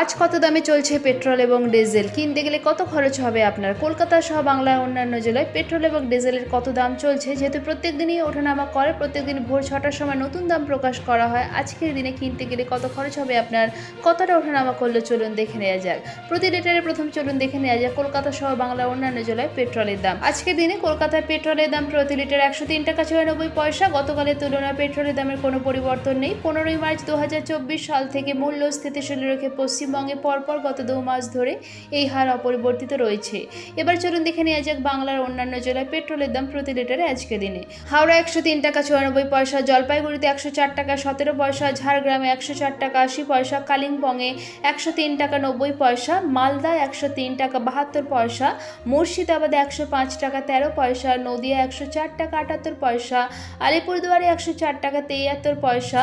আজ কত দামে চলছে পেট্রোল এবং ডিজেল? কিনতে গেলে কত খরচ হবে আপনার? কলকাতা সহ বাংলার অন্যান্য জেলায় পেট্রোল এবং ডিজেলের কত দাম চলছে? যেহেতু প্রত্যেক দিনই ওঠানামা করে প্রত্যেক দিন ভোর ছটার সময় নতুন দাম প্রকাশ করা হয়। আজকের দিনে কিনতে গেলে কত খরচ হবে আপনার? কতটা ওঠানামা করলে চলুন দেখে নেওয়া যাক। প্রতি লিটারে প্রথম চলুন দেখে নেওয়া যাক কলকাতা সহ বাংলার অন্যান্য জেলায় পেট্রোলের দাম। আজকের দিনে কলকাতায় পেট্রোলের দাম প্রতি লিটার একশো তিন টাকা ছিয়ানব্বই পয়সা। গতকালের তুলনায় পেট্রোলের দামের কোনো পরিবর্তন নেই। পনেরোই মার্চ দু হাজার চব্বিশ সাল থেকে মূল্য স্থিতিশীল রেখে পশ্চিমবঙ্গে পরপর গত দু মাস ধরে এই হার অপরিবর্তিত রয়েছে। এবার চলুন দেখে নেওয়া যাক বাংলার অন্যান্য জেলায় পেট্রোলের দাম প্রতি লিটারে আজকে দিনে। হাওড়া একশো তিন টাকা চুরানব্বই পয়সা, জলপাইগুড়িতে একশো চার টাকা, সতেরো পয়সা, ঝাড়গ্রামে একশো চার টাকা, আশি পয়সা, কালিম্পংয়ে একশো তিন টাকা, নব্বই পয়সা মালদা একশো তিন টাকা, বাহাত্তর পয়সা, মুর্শিদাবাদে একশো পাঁচ টাকা, তেরো পয়সা, নদিয়া একশো চার টাকা, আটাত্তর পয়সা, আলিপুরদুয়ারে একশো চার টাকা, তেয়াত্তর পয়সা,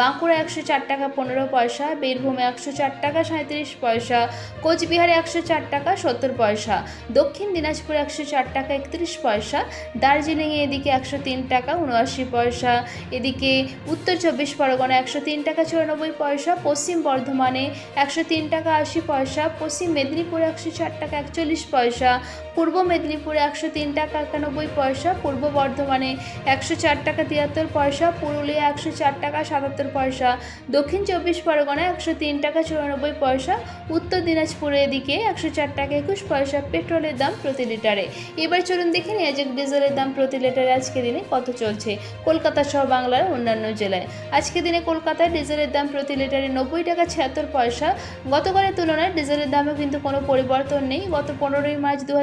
বাঁকুড়া একশো চার টাকা, পনেরো পয়সা, বীরভূমে একশো চার টাকা সাঁত্রিশ পয়সা, কোচবিহারে একশো চার টাকা, সত্তর পয়সা, দক্ষিণ দিনাজপুরে একশো চার টাকা, একত্রিশ পয়সা, দার্জিলিংয়ে এদিকে একশো তিন টাকা, উনআশি পয়সা, এদিকে উত্তর চব্বিশ পরগনা একশো তিন টাকা, চুরানব্বই পয়সা, পশ্চিম বর্ধমানে একশো তিন টাকা, আশি পয়সা, পশ্চিম মেদিনীপুরে একশো চার টাকা, একচল্লিশ পয়সা, পূর্ব মেদিনীপুরে একশো তিন টাকা, একানব্বই পয়সা, পূর্ব বর্ধমানে একশো চার টাকা, তিয়াত্তর পয়সা, পুরুলিয়া একশো চার টাকা, সাতাত্তর পয়সা, দক্ষিণ চব্বিশ পরগনা একশো তিন টাকা, চুরানব্বই পয়সা, উত্তর দিনাজপুরের দিকে একশো চার টাকা একুশ পয়সা পেট্রোলের দাম প্রতি লিটারে। এবার চলুন দেখে নিয়ে যাক ডিজেলের দাম প্রতি লিটারে আজকে দিনে কত চলছে। কলকাতা সহ বাংলার অন্যান্য জেলায়। আজকে দিনে কলকাতায় ডিজেলের দাম প্রতি লিটারে নব্বই টাকা ছিয়াত্তর পয়সা। গতকালের তুলনায় ডিজেলের দামে কিন্তু কোনো পরিবর্তন নেই। গত পনেরোই মার্চ দু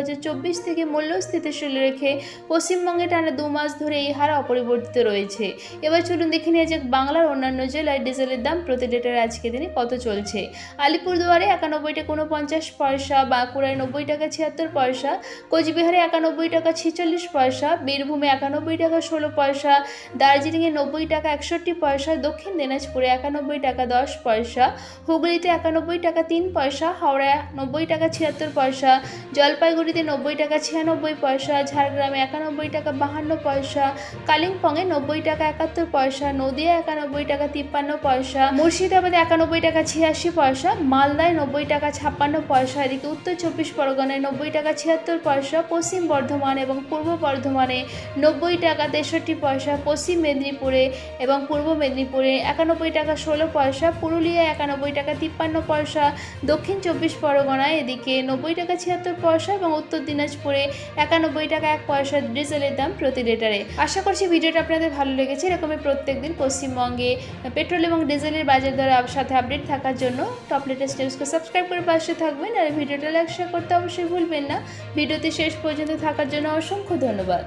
থেকে মূল্য স্থিতিশীল রেখে পশ্চিমবঙ্গে টানা দু মাস ধরে এই হার অপরিবর্তিত রয়েছে। এবার চলুন দেখে নিয়ে যাক বাংলার অন্যান্য জেলায় ডিজেলের দাম প্রতি লিটারে আজকে দিনে কত চলছে। আলিপুরদুয়ারে একানব্বই টাকা উনপঞ্চাশ পয়সা, বাঁকুড়ায় নব্বই টাকা ছিয়াত্তর পয়সা, কোচবিহারে একানব্বই টাকা ছিচল্লিশ পয়সা, বীরভূমে একানব্বই টাকা ষোলো পয়সা, দার্জিলিংয়ে নব্বই টাকা একষট্টি পয়সা, দক্ষিণ দিনাজপুরে একানব্বই টাকা দশ পয়সা, হুগলিতে একানব্বই টাকা তিন পয়সা, হাওড়ায় নব্বই টাকা ছিয়াত্তর পয়সা, জলপাইগুড়িতে নব্বই টাকা ছিয়ানব্বই পয়সা, ঝাড়গ্রামে একানব্বই টাকা বাহান্ন পয়সা, কালিম্পংয়ে নব্বই টাকা একাত্তর পয়সা নদিয়া একানব্বই টাকা তিপ্পান্ন পয়সা, মুর্শিদাবাদে একানব্বই টাকা ছিয়াশি পয়সা মালদায় নব্বই টাকা ছাপ্পান্ন পয়সা, এদিকে উত্তর চব্বিশ পরগনায় নব্বই টাকা ছিয়াত্তর পয়সা, পশ্চিম বর্ধমান এবং পূর্ব বর্ধমানে নব্বই টাকা তেষট্টি পয়সা, পশ্চিম মেদিনীপুরে এবং পূর্ব মেদিনীপুরে একানব্বই টাকা ষোলো পয়সা, পুরুলিয়ায় একানব্বই টাকা তিপ্পান্ন পয়সা, দক্ষিণ চব্বিশ পরগনায় এদিকে নব্বই টাকা ছিয়াত্তর পয়সা এবং উত্তর দিনাজপুরে একানব্বই টাকা এক পয়সা ডিজেলের দাম প্রতি লিটারে। আশা করছি ভিডিওটা আপনাদের ভালো লেগেছে। এরকমই প্রত্যেক দিন পশ্চিমবঙ্গে পেট্রোল এবং ডিজেলের বাজার দর সাথে আপডেট থাকার জন্য টপ লেটেস্ট নিউজকে সাবস্ক্রাইব করে পাশে থাকবেন আর ভিডিওটা লাইক শেয়ার করতে অবশ্যই ভুলবেন না। ভিডিওতে শেষ পর্যন্ত থাকার জন্য অসংখ্য ধন্যবাদ।